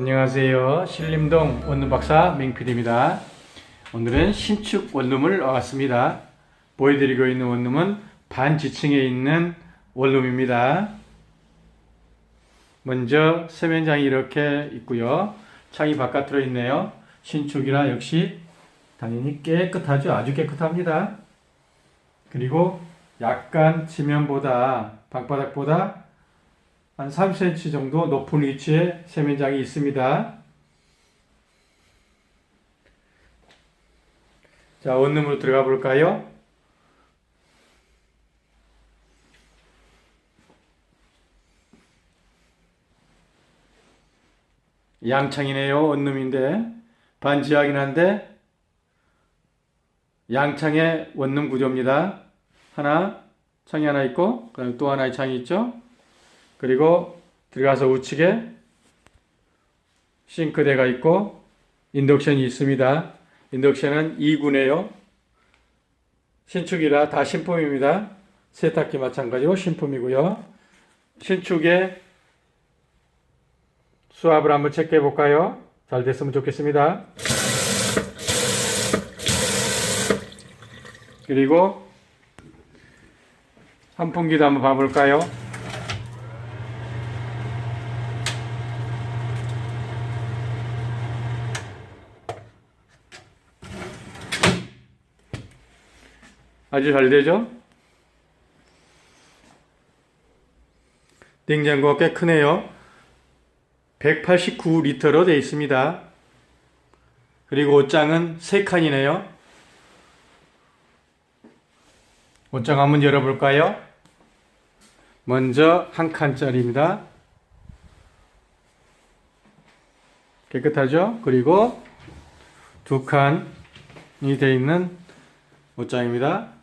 안녕하세요. 신림동 원룸박사 맹필입니다. 오늘은 신축 원룸을 와봤습니다. 보여드리고 있는 원룸은 반지층에 있는 원룸입니다. 먼저 세면장이 이렇게 있고요. 창이 바깥으로 있네요. 신축이라 역시 당연히 깨끗하죠. 아주 깨끗합니다. 그리고 약간 지면보다 방바닥보다 한 3cm 정도 높은 위치에 세면장이 있습니다. 자, 원룸으로 들어가 볼까요? 양창이네요. 원룸인데 반지하긴 한데 양창의 원룸 구조입니다. 하나 창이 하나 있고 그다음에 또 하나의 창이 있죠. 그리고 들어가서 우측에 싱크대가 있고 인덕션이 있습니다. 인덕션은 2구네요. 신축이라 다 신품입니다. 세탁기 마찬가지로 신품이고요. 신축에 수압을 한번 체크해 볼까요? 잘 됐으면 좋겠습니다. 그리고 환풍기도 한번 봐볼까요? 아주 잘 되죠? 냉장고가 꽤 크네요. 189리터로 되어 있습니다. 그리고 옷장은 3칸이네요. 옷장 한번 열어볼까요? 먼저 한 칸짜리입니다. 깨끗하죠? 그리고 두 칸이 되어 있는 옷장입니다.